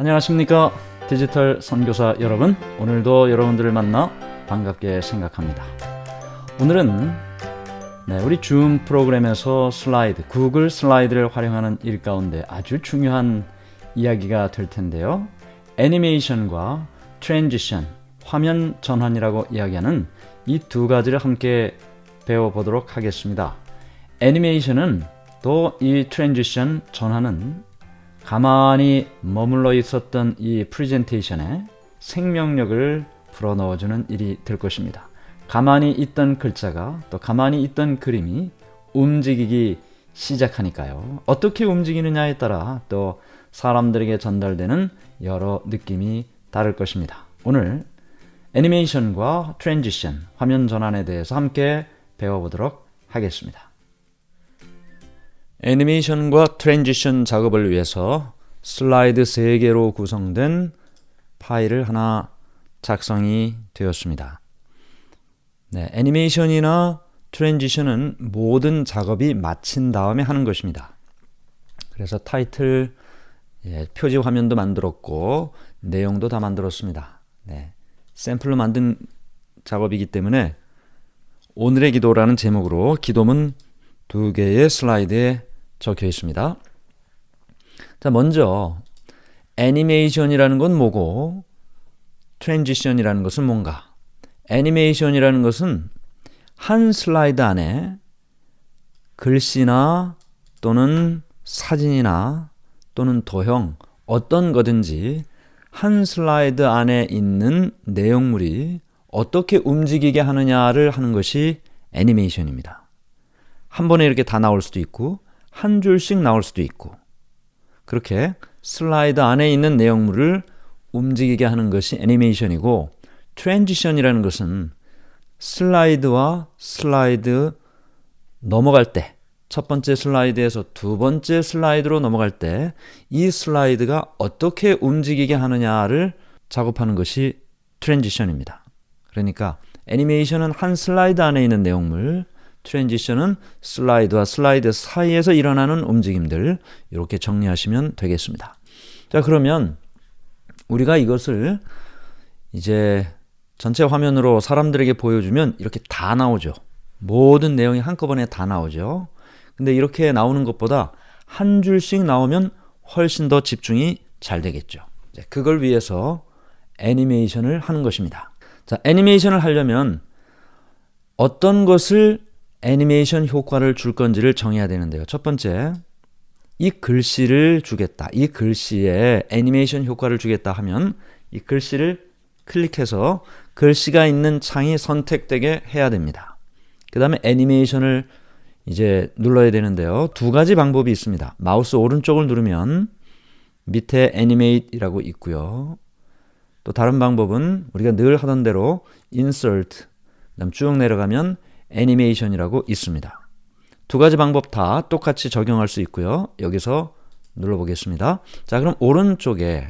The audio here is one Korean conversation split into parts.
안녕하십니까 디지털 선교사 여러분. 오늘도 여러분들을 만나 반갑게 생각합니다. 오늘은 네, 우리 줌 프로그램에서 슬라이드 구글 슬라이드를 활용하는 일 가운데 아주 중요한 이야기가 될 텐데요. 애니메이션과 트랜지션 화면 전환이라고 이야기하는 이 두 가지를 함께 배워보도록 하겠습니다. 애니메이션은 또 이 트랜지션 전환은 가만히 머물러 있었던 이 프레젠테이션에 생명력을 불어넣어주는 일이 될 것입니다. 가만히 있던 글자가 또 가만히 있던 그림이 움직이기 시작하니까요. 어떻게 움직이느냐에 따라 또 사람들에게 전달되는 여러 느낌이 다를 것입니다. 오늘 애니메이션과 트랜지션, 화면 전환에 대해서 함께 배워보도록 하겠습니다. 애니메이션과 트랜지션 작업을 위해서 슬라이드 3개로 구성된 파일을 하나 작성이 되었습니다. 네, 애니메이션이나 트랜지션은 모든 작업이 마친 다음에 하는 것입니다. 그래서 타이틀, 예, 표지 화면도 만들었고 내용도 다 만들었습니다. 네, 샘플로 만든 작업이기 때문에 오늘의 기도라는 제목으로 기도문 두 개의 슬라이드에 적혀 있습니다. 자, 먼저 애니메이션이라는 건 뭐고 트랜지션이라는 것은 뭔가? 애니메이션이라는 것은 한 슬라이드 안에 글씨나 또는 사진이나 또는 도형 어떤 거든지 한 슬라이드 안에 있는 내용물이 어떻게 움직이게 하느냐를 하는 것이 애니메이션입니다. 한 번에 이렇게 다 나올 수도 있고 한 줄씩 나올 수도 있고 그렇게 슬라이드 안에 있는 내용물을 움직이게 하는 것이 애니메이션이고 트랜지션이라는 것은 슬라이드와 슬라이드 넘어갈 때 첫 번째 슬라이드에서 두 번째 슬라이드로 넘어갈 때 이 슬라이드가 어떻게 움직이게 하느냐를 작업하는 것이 트랜지션입니다. 그러니까 애니메이션은 한 슬라이드 안에 있는 내용물, 트랜지션은 슬라이드와 슬라이드 사이에서 일어나는 움직임들 이렇게 정리하시면 되겠습니다. 자, 그러면 우리가 이것을 이제 전체 화면으로 사람들에게 보여주면 이렇게 다 나오죠. 모든 내용이 한꺼번에 다 나오죠. 근데 이렇게 나오는 것보다 한 줄씩 나오면 훨씬 더 집중이 잘 되겠죠. 그걸 위해서 애니메이션을 하는 것입니다. 자, 애니메이션을 하려면 어떤 것을 애니메이션 효과를 줄 건지를 정해야 되는데요. 첫 번째, 이 글씨를 주겠다. 이 글씨에 애니메이션 효과를 주겠다 하면 이 글씨를 클릭해서 글씨가 있는 창이 선택되게 해야 됩니다. 그 다음에 애니메이션을 이제 눌러야 되는데요. 두 가지 방법이 있습니다. 마우스 오른쪽을 누르면 밑에 애니메이트라고 있고요. 또 다른 방법은 우리가 늘 하던 대로 insert 그다음 쭉 내려가면 애니메이션이라고 있습니다. 두 가지 방법 다 똑같이 적용할 수 있고요. 여기서 눌러보겠습니다. 자, 그럼 오른쪽에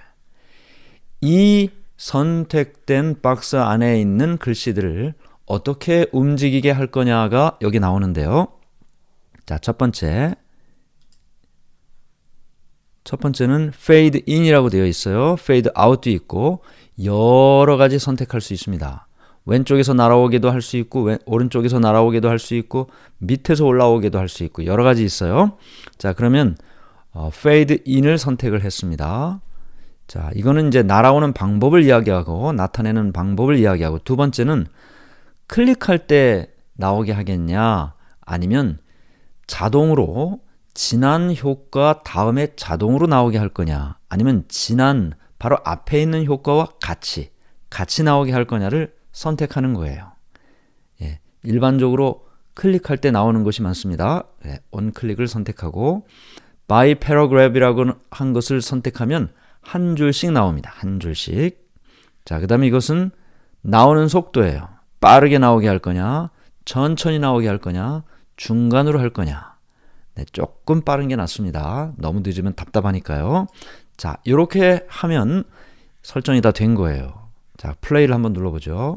이 선택된 박스 안에 있는 글씨들을 어떻게 움직이게 할 거냐가 여기 나오는데요. 자, 첫 번째. 첫 번째는 fade in이라고 되어 있어요. fade out도 있고 여러 가지 선택할 수 있습니다. 왼쪽에서 날아오게도 할 수 있고 왼, 오른쪽에서 날아오게도 할 수 있고 밑에서 올라오게도 할 수 있고 여러 가지 있어요. 자, 그러면 어, fade in을 선택을 했습니다. 자, 이거는 이제 날아오는 방법을 이야기하고 나타내는 방법을 이야기하고 두 번째는 클릭할 때 나오게 하겠냐 아니면 자동으로 지난 효과 다음에 자동으로 나오게 할 거냐 아니면 지난 바로 앞에 있는 효과와 같이 같이 나오게 할 거냐를 선택하는 거예요. 예, 일반적으로 클릭할 때 나오는 것이 많습니다. 예, 원클릭을 선택하고 by paragraph이라고 한 것을 선택하면 한 줄씩 나옵니다. 한 줄씩. 자, 그 다음에 이것은 나오는 속도예요. 빠르게 나오게 할 거냐, 천천히 나오게 할 거냐, 중간으로 할 거냐. 네, 조금 빠른 게 낫습니다. 너무 늦으면 답답하니까요. 자, 이렇게 하면 설정이 다 된 거예요. 자, 플레이를 한번 눌러보죠.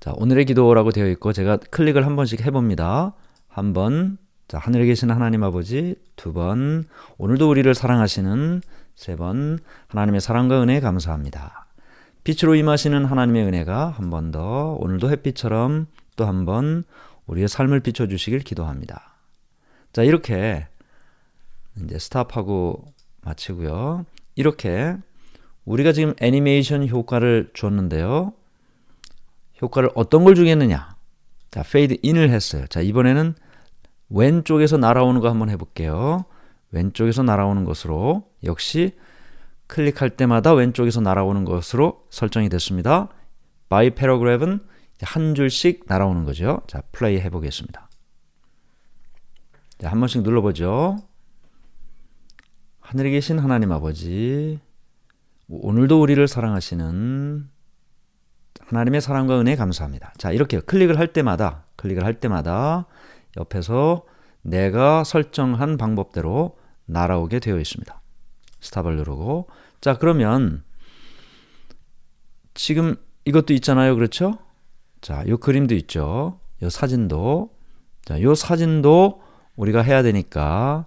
자, 오늘의 기도라고 되어 있고 제가 클릭을 한 번씩 해봅니다. 한 번, 자, 하늘에 계신 하나님 아버지 두 번, 오늘도 우리를 사랑하시는 세 번, 하나님의 사랑과 은혜 감사합니다. 빛으로 임하시는 하나님의 은혜가 한 번 더, 오늘도 햇빛처럼 또 한 번 우리의 삶을 비춰주시길 기도합니다. 자, 이렇게 이제 스탑하고 마치고요. 이렇게 우리가 지금 애니메이션 효과를 줬는데요. 효과를 어떤 걸 주겠느냐? 자, 페이드 인을 했어요. 자, 이번에는 왼쪽에서 날아오는 거 한번 해볼게요. 왼쪽에서 날아오는 것으로 역시 클릭할 때마다 왼쪽에서 날아오는 것으로 설정이 됐습니다. by paragraph은 한 줄씩 날아오는 거죠. 자, 플레이 해보겠습니다. 자, 한 번씩 눌러보죠. 하늘에 계신 하나님 아버지, 오늘도 우리를 사랑하시는 하나님의 사랑과 은혜 감사합니다. 자, 이렇게 클릭을 할 때마다, 클릭을 할 때마다 옆에서 내가 설정한 방법대로 날아오게 되어 있습니다. 스탑을 누르고. 자, 그러면 지금 이것도 있잖아요. 그렇죠? 자, 요 그림도 있죠. 요 사진도. 자, 요 사진도 우리가 해야 되니까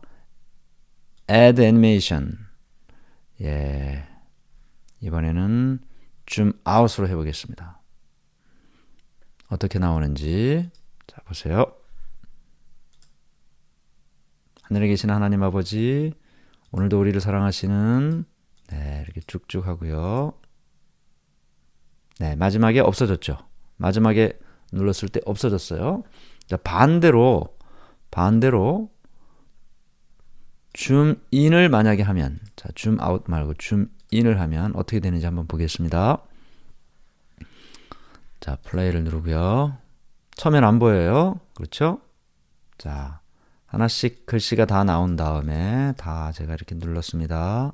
add animation. 예. 이번에는 줌 아웃으로 해 보겠습니다. 어떻게 나오는지 자, 보세요. 하늘에 계신 하나님 아버지, 오늘도 우리를 사랑하시는 네, 이렇게 쭉쭉 하고요. 네, 마지막에 없어졌죠. 마지막에 눌렀을 때 없어졌어요. 자, 반대로 반대로 줌 인을 만약에 하면 자, 줌 아웃 말고 줌 인을 하면 어떻게 되는지 한번 보겠습니다. 자, 플레이를 누르고요. 처음엔 안 보여요. 그렇죠? 자, 하나씩 글씨가 다 나온 다음에 다 제가 이렇게 눌렀습니다.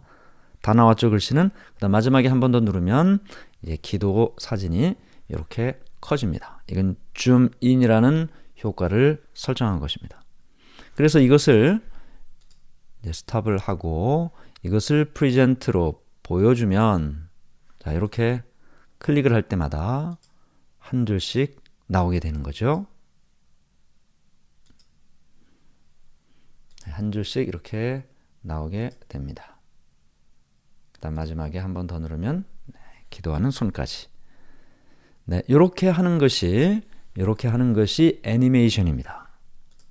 다 나왔죠, 글씨는? 그다음 마지막에 한 번 더 누르면 이제 기도 사진이 이렇게 커집니다. 이건 줌인이라는 효과를 설정한 것입니다. 그래서 이것을 스탑을 하고 이것을 프리젠트로 보여주면 자 이렇게 클릭을 할 때마다 한 줄씩 나오게 되는 거죠. 네, 한 줄씩 이렇게 나오게 됩니다. 그다음 마지막에 한 번 더 누르면 네, 기도하는 손까지. 네, 이렇게 하는 것이 이렇게 하는 것이 애니메이션입니다.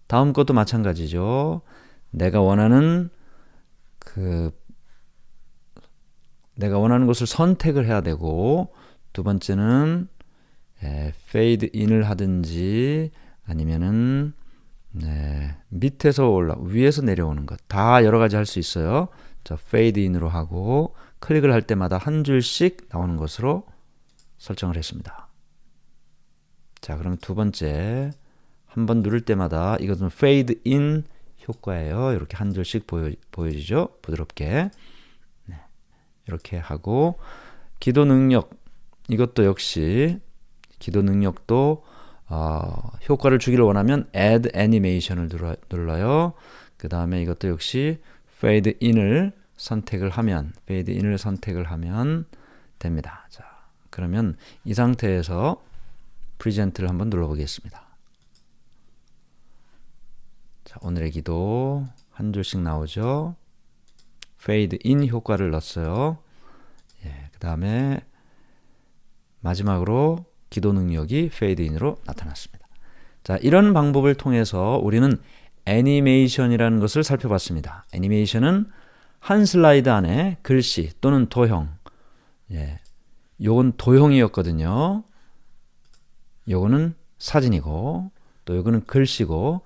다음 것도 마찬가지죠. 내가 원하는 그 내가 원하는 것을 선택을 해야 되고 두 번째는 에, fade in을 하든지 아니면은 네, 밑에서 올라 위에서 내려오는 것 다 여러 가지 할 수 있어요. 자, fade in으로 하고 클릭을 할 때마다 한 줄씩 나오는 것으로 설정을 했습니다. 자, 그럼 두 번째 한 번 누를 때마다 이것은 fade in 효과예요. 이렇게 한 줄씩 보여, 보여지죠? 부드럽게. 네. 이렇게 하고 기도 능력 이것도 역시 기도 능력도 어, 효과를 주기를 원하면 add animation을 눌러, 눌러요. 그 다음에 이것도 역시 fade in을 선택을 하면 fade in을 선택을 하면 됩니다. 자, 그러면 이 상태에서 프리젠트를 한번 눌러보겠습니다. 자, 오늘의 기도 한 줄씩 나오죠. Fade in 효과를 넣었어요. 예, 그 다음에 마지막으로 기도 능력이 fade in으로 나타났습니다. 자, 이런 방법을 통해서 우리는 애니메이션이라는 것을 살펴봤습니다. 애니메이션은 한 슬라이드 안에 글씨 또는 도형, 예, 요건 도형이었거든요. 요거는 사진이고, 또 요거는 글씨고,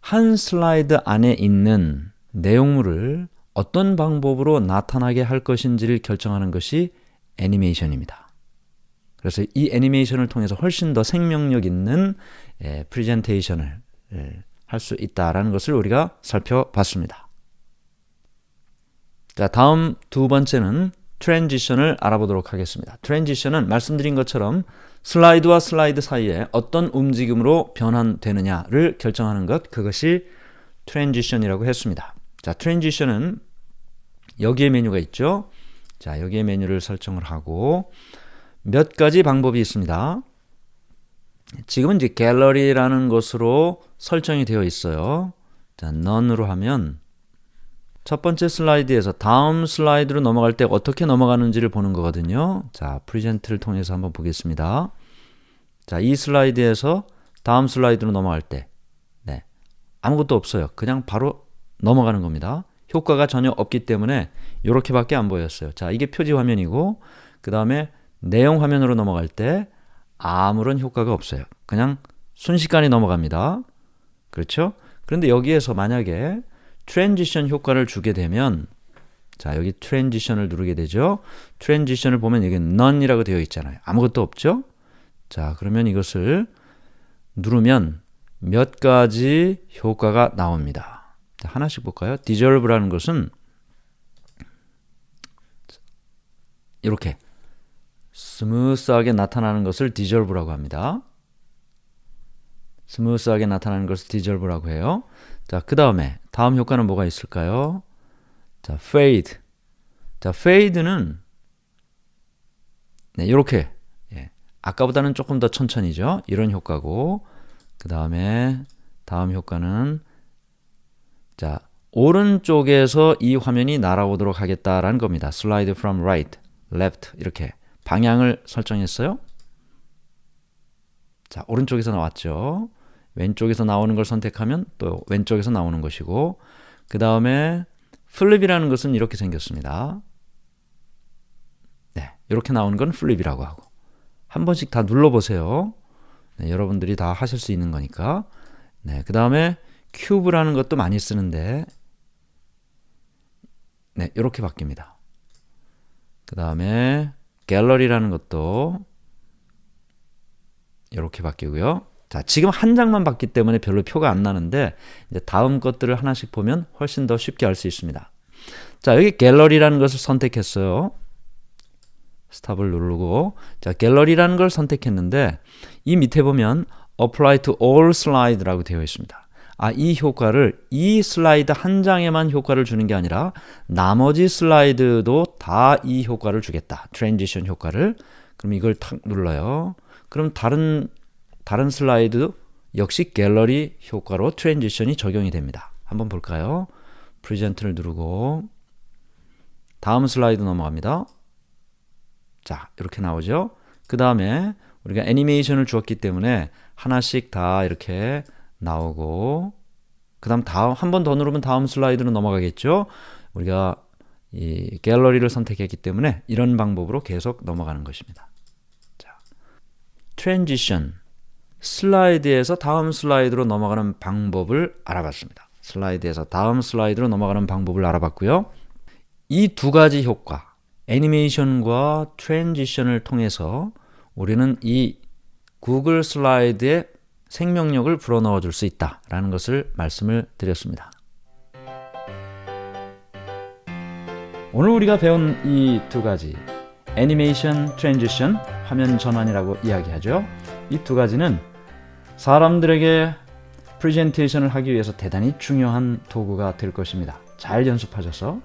한 슬라이드 안에 있는 내용물을 어떤 방법으로 나타나게 할 것인지를 결정하는 것이 애니메이션입니다. 그래서 이 애니메이션을 통해서 훨씬 더 생명력 있는 예, 프레젠테이션을 예, 할수 있다라는 것을 우리가 살펴봤습니다. 자, 다음 두 번째는 트랜지션을 알아보도록 하겠습니다. 트랜지션은 말씀드린 것처럼 슬라이드와 슬라이드 사이에 어떤 움직임으로 변환되느냐를 결정하는 것, 그것이 트랜지션이라고 했습니다. 자, 트랜지션은 여기에 메뉴가 있죠. 자, 여기에 메뉴를 설정을 하고 몇 가지 방법이 있습니다. 지금은 이제 갤러리라는 것으로 설정이 되어 있어요. 자, none으로 하면 첫 번째 슬라이드에서 다음 슬라이드로 넘어갈 때 어떻게 넘어가는지를 보는 거거든요. 자, 프리젠트를 통해서 한번 보겠습니다. 자, 이 슬라이드에서 다음 슬라이드로 넘어갈 때 네, 아무것도 없어요. 그냥 바로 넘어가는 겁니다. 효과가 전혀 없기 때문에 이렇게밖에 안 보였어요. 자, 이게 표지 화면이고 그 다음에 내용 화면으로 넘어갈 때 아무런 효과가 없어요. 그냥 순식간에 넘어갑니다. 그렇죠? 그런데 여기에서 만약에 트랜지션 효과를 주게 되면 자, 여기 트랜지션을 누르게 되죠. 트랜지션을 보면 여기 none이라고 되어 있잖아요. 아무것도 없죠? 자, 그러면 이것을 누르면 몇 가지 효과가 나옵니다. 자, 하나씩 볼까요? dissolve라는 것은 이렇게 스무스하게 나타나는 것을 dissolve라고 합니다. 스무스하게 나타나는 것을 dissolve라고 해요. 자, 그 다음에 다음 효과는 뭐가 있을까요? 자, fade. 자, fade는 네, 이렇게 예, 아까보다는 조금 더 천천히죠. 이런 효과고 그 다음에 다음 효과는 자 오른쪽에서 이 화면이 날아오도록 하겠다라는 겁니다. Slide from right, left 이렇게 방향을 설정했어요. 자 오른쪽에서 나왔죠. 왼쪽에서 나오는 걸 선택하면 또 왼쪽에서 나오는 것이고 그 다음에 플립이라는 것은 이렇게 생겼습니다. 네, 이렇게 나오는 건 플립이라고 하고 한 번씩 다 눌러보세요. 네, 여러분들이 다 하실 수 있는 거니까. 네, 그 다음에 큐브라는 것도 많이 쓰는데, 네, 이렇게 바뀝니다. 그 다음에 갤러리라는 것도 이렇게 바뀌고요. 자, 지금 한 장만 봤기 때문에 별로 표가 안 나는데, 이제 다음 것들을 하나씩 보면 훨씬 더 쉽게 알 수 있습니다. 자, 여기 갤러리라는 것을 선택했어요. 스탑을 누르고 자 갤러리라는 걸 선택했는데 이 밑에 보면 apply to all slide라고 되어 있습니다. 아, 이 효과를 이 슬라이드 한 장에만 효과를 주는 게 아니라 나머지 슬라이드도 다 이 효과를 주겠다. 트랜지션 효과를. 그럼 이걸 탁 눌러요. 그럼 다른 다른 슬라이드 역시 갤러리 효과로 트랜지션이 적용이 됩니다. 한번 볼까요? 프리젠트를 누르고 다음 슬라이드 넘어갑니다. 자, 이렇게 나오죠. 그 다음에 우리가 애니메이션을 주었기 때문에 하나씩 다 이렇게 나오고 그 다음 다음 한 번 더 누르면 다음 슬라이드로 넘어가겠죠. 우리가 이 갤러리를 선택했기 때문에 이런 방법으로 계속 넘어가는 것입니다. 자, 트랜지션 슬라이드에서 다음 슬라이드로 넘어가는 방법을 알아봤습니다. 슬라이드에서 다음 슬라이드로 넘어가는 방법을 알아봤고요. 이 두 가지 효과 애니메이션과 트랜지션을 통해서 우리는 이 구글 슬라이드에 생명력을 불어넣어 줄 수 있다라는 것을 말씀을 드렸습니다. 오늘 우리가 배운 이 두 가지 애니메이션, 트랜지션, 화면 전환이라고 이야기하죠. 이 두 가지는 사람들에게 프레젠테이션을 하기 위해서 대단히 중요한 도구가 될 것입니다. 잘 연습하셔서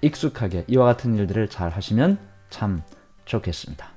익숙하게 이와 같은 일들을 잘 하시면 참 좋겠습니다.